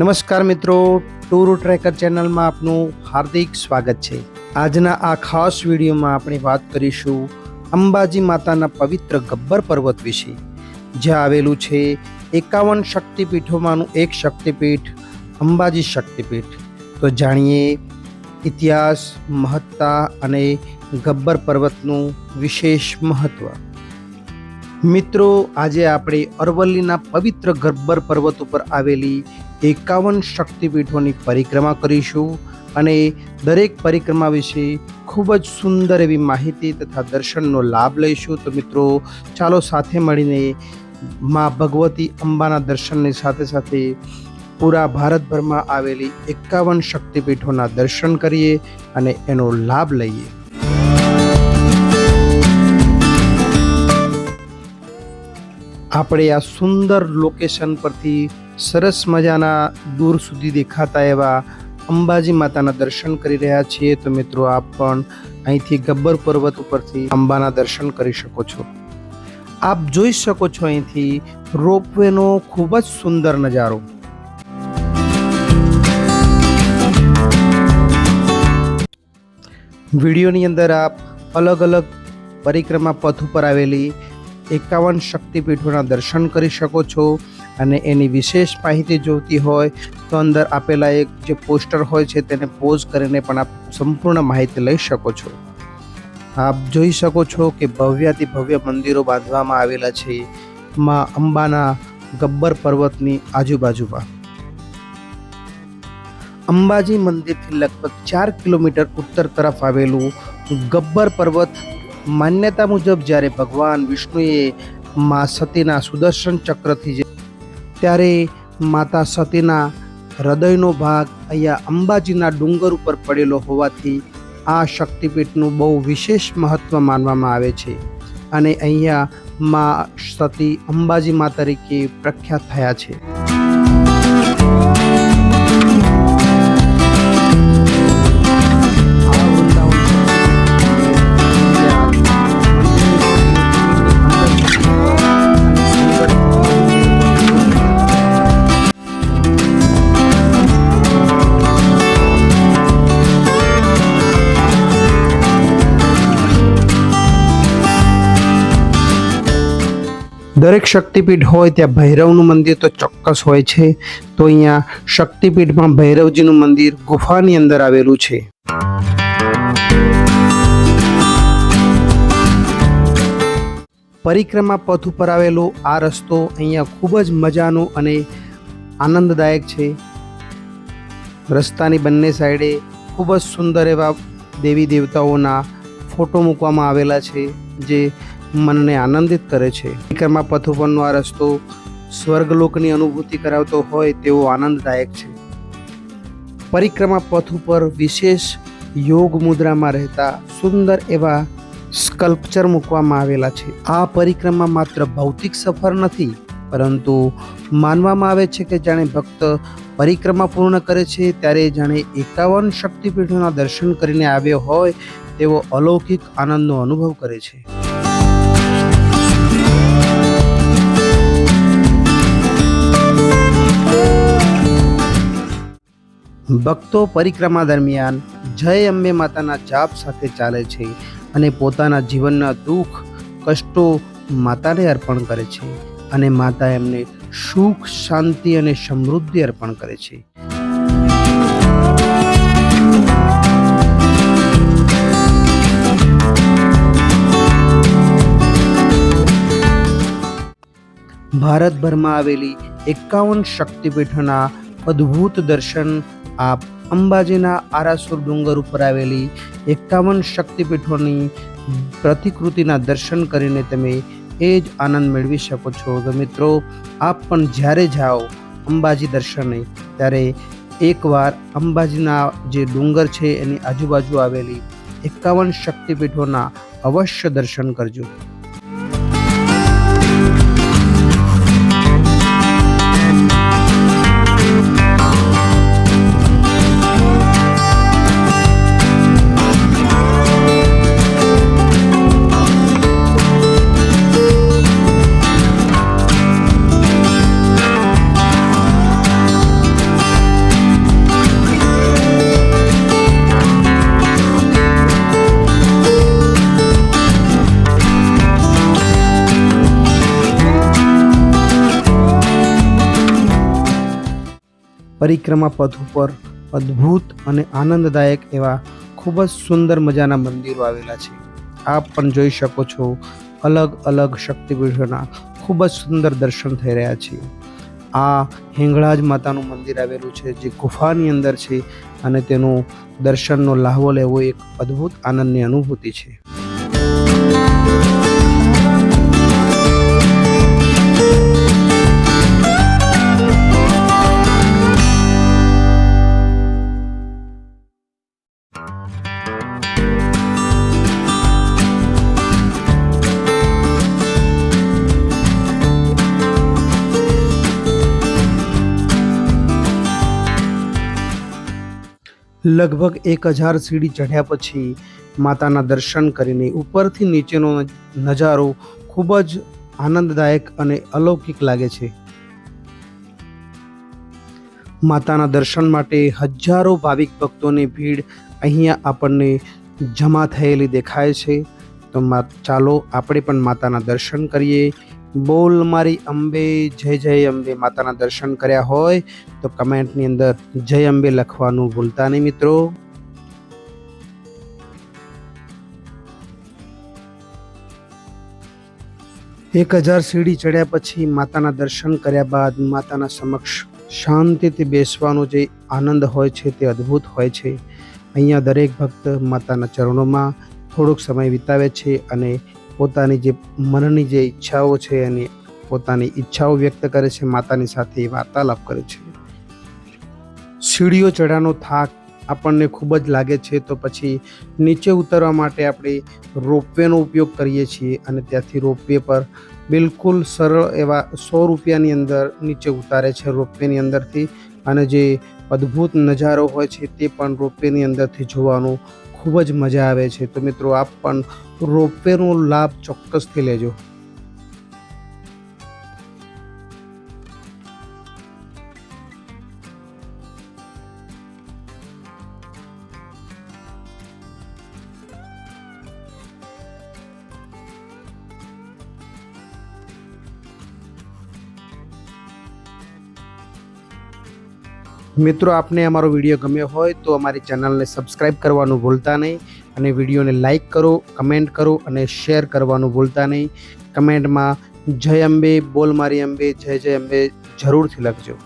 નમસ્કાર મિત્રો, tour tracker ચેનલમાં આપનું હાર્દિક સ્વાગત છે. આજના આ ખાસ વિડીયોમાં આપણે વાત કરીશું અંબાજી માતાના પવિત્ર ગબ્બર પર્વત વિશે. જ્યાં આવેલું છે એકાવન શક્તિપીઠોમાંનું એક શક્તિપીઠ, અંબાજી શક્તિપીઠ. તો જાણીએ ઇતિહાસ, મહત્તા અને ગબ્બર પર્વતનું વિશેષ મહત્ત્વ મિત્રો, આજે આપણે અરવલ્લીના પવિત્ર ગબ્બર પર્વત ઉપર આવેલી એકાવન શક્તિપીઠોની પરિક્રમા કરીશું અને દરેક પરિક્રમા વિશે ખૂબ જ સુંદર એવી માહિતી તથા દર્શનનો લાભ લઈશું. તો મિત્રો, ચાલો સાથે મળીને મા ભગવતી અંબાના દર્શનની સાથે સાથે પૂરા ભારતભરમાં આવેલી એકાવન શક્તિપીઠોના દર્શન કરીએ અને એનો લાભ લઈએ. આપણે આ સુંદર લોકેશન પરથી સરસ મજાના દૂર સુધી દેખાતા એવા અંબાજી માતાના દર્શન કરી રહ્યા છીએ. તો મિત્રો, આપ પણ અહીંથી ગબ્બર પર્વત ઉપરથી અંબાના દર્શન કરી શકો છો. આપ જોઈ શકો છો અહીંથી રોપવેનો ખૂબ જ સુંદર નજારો. વિડીયોની અંદર આપ અલગ અલગ પરિક્રમા પથ ઉપર આવેલી એકાવન શક્તિપીઠોના દર્શન કરી શકો છો. અને એની વિશેષ માહિતી જોઈતી હોય તો અંદર આપેલા એક જે પોસ્ટર હોય છે તેને પોઝ કરીને પણ આપ સંપૂર્ણ માહિતી લઈ શકો છો. આપ જોઈ શકો છો કે ભવ્યાતિ ભવ્ય મંદિરો બાંધવામાં આવેલા છે માં અંબાના ગબ્બર પર્વતની આજુબાજુમાં. અંબાજી મંદિરથી લગભગ ચાર કિલોમીટર ઉત્તર તરફ આવેલું ગબ્બર પર્વત માન્યતા મુજબ જ્યારે ભગવાન વિષ્ણુએ મા સતીના સુદર્શન ચક્રથી જે ત્યારે માતા સતીના હૃદયનો ભાગ અહીંયા અંબાજીના ડુંગર ઉપર પડેલો હોવાથી આ શક્તિપીઠનું બહુ વિશેષ મહત્ત્વ માનવામાં આવે છે. અને અહીંયા મા સતી અંબાજી મા તરીકે પ્રખ્યાત થયા છે. દરેક શક્તિપીઠ હોય ત્યાં ભૈરવનું મંદિર તો ચોક્કસ હોય છે. તો અહીંયા શક્તિપીઠમાં ભૈરવજીનું મંદિર ગુફાની અંદર આવેલું છે. પરિક્રમા પથ ઉપર આવેલો આ રસ્તો અહીંયા ખૂબ જ મજાનો અને આનંદદાયક છે. રસ્તાની બંને સાઈડે ખૂબ જ સુંદર એવા દેવી દેવતાઓના ફોટો મૂકવામાં આવેલા છે, જે મનને આનંદિત કરે છે. પરિક્રમા પથ ઉપરનો આ રસ્તો સ્વર્ગલોકની અનુભૂતિ કરાવતો હોય તેવો આનંદદાયક છે. પરિક્રમા પથ ઉપર વિશેષ યોગ મુદ્રામાં રહેતા સુંદર એવા સ્કલ્પચર મૂકવામાં આવેલા છે. આ પરિક્રમા માત્ર ભૌતિક સફર નથી, પરંતુ માનવામાં આવે છે કે જાણે ભક્ત પરિક્રમા પૂર્ણ કરે છે ત્યારે જાણે એકાવન શક્તિપીઠોના દર્શન કરીને આવ્યો હોય તેવો અલૌકિક આનંદનો અનુભવ કરે છે. ભક્તો પરિક્રમા દરમિયાન જય અંબે માતાના જાપ સાથે ચાલે છે અને પોતાના જીવનના દુઃખ, કષ્ટો માતાને અર્પણ કરે છે અને માતા એમને સુખ, શાંતિ અને સમૃદ્ધિ અર્પણ કરે છે. ભારતભરમાં આવેલી એકાવન શક્તિપીઠોના અદ્ભુત દર્શન આપ અંબાજીના આરાસુર ડુંગર ઉપર આવેલી એકાવન શક્તિપીઠોની પ્રતિકૃતિના દર્શન કરીને તમે એ જ આનંદ મેળવી શકો છો. તો મિત્રો, આપ પણ જ્યારે જાઓ અંબાજી દર્શને, ત્યારે એકવાર અંબાજીના જે ડુંગર છે એની આજુબાજુ આવેલી એકાવન શક્તિપીઠોના અવશ્ય દર્શન કરજો. પરિક્રમા પથ ઉપર અદ્ભુત અને આનંદદાયક એવા ખૂબ જ સુંદર મજાના મંદિરો આવેલા છે. આપ પણ જોઈ શકો છો અલગ અલગ શક્તિપીઠોના ખૂબ જ સુંદર દર્શન થઈ રહ્યા છે. આ હિંગળાજ માતાનું મંદિર આવેલું છે જે ગુફાની અંદર છે અને તેનું દર્શનનો લાહવો લેવો એક અદ્ભુત આનંદની અનુભૂતિ છે. લગભગ એક હજાર સીડી ચઢ્યા પછી માતાના દર્શન કરીને ઉપરથી નીચેનો નજારો ખૂબ જ આનંદદાયક અને અલૌકિક લાગે છે. માતાના દર્શન માટે હજારો ભાવિક ભક્તોની ભીડ અહીંયા આપણને જમા થયેલી દેખાય છે. તો ચાલો આપણે પણ માતાના દર્શન કરીએ. બોલ મારી અંબે, જય જય અંબે માતાના દર્શન કર્યા હોય તો કમેન્ટની અંદર જય અંબે લખવાનું ભૂલતા નહીં મિત્રો. એક હજાર સીડી ચડ્યા પછી માતાના દર્શન કર્યા બાદ માતાના સમક્ષ શાંતિથી બેસવાનો જે આનંદ હોય છે તે અદ્ભુત હોય છે. અહીંયા દરેક ભક્ત માતાના ચરણોમાં થોડોક સમય વિતાવે છે અને પોતાની જે મનની જે ઈચ્છાઓ છે એની પોતાની ઈચ્છાઓ વ્યક્ત કરે છે, માતાની સાથે વાર્તાલાપ કરે છે. સીડીઓ ચઢાનો થાક આપણને ખૂબ જ લાગે છે, તો પછી નીચે ઉતરવા માટે આપણે રોપવેનો ઉપયોગ કરીએ છીએ અને ત્યાંથી રોપવે પર બિલકુલ સરળ એવા સો રૂપિયાની અંદર નીચે ઉતારે છે રોપવેની અંદરથી અને જે અદ્ભુત નજારો હોય છે તે પણ રોપવેની અંદરથી જોવાનો ખૂબ જ મજા આવે છે. તો મિત્રો આપ પણ રોપવેનો લાભ ચોક્કસથી લેજો. મિત્રો, આપને અમારો વીડિયો ગમ્યો હોય તો અમારી ચેનલને સબસ્ક્રાઈબ કરવાનું ભૂલતા નહીં અને વિડીયોને લાઇક કરો, કમેન્ટ કરો અને શેર કરવાનું ભૂલતા નહીં. કમેન્ટમાં જય અંબે, બોલ મારી અંબે, જય જય અંબે જરૂરથી લખજો.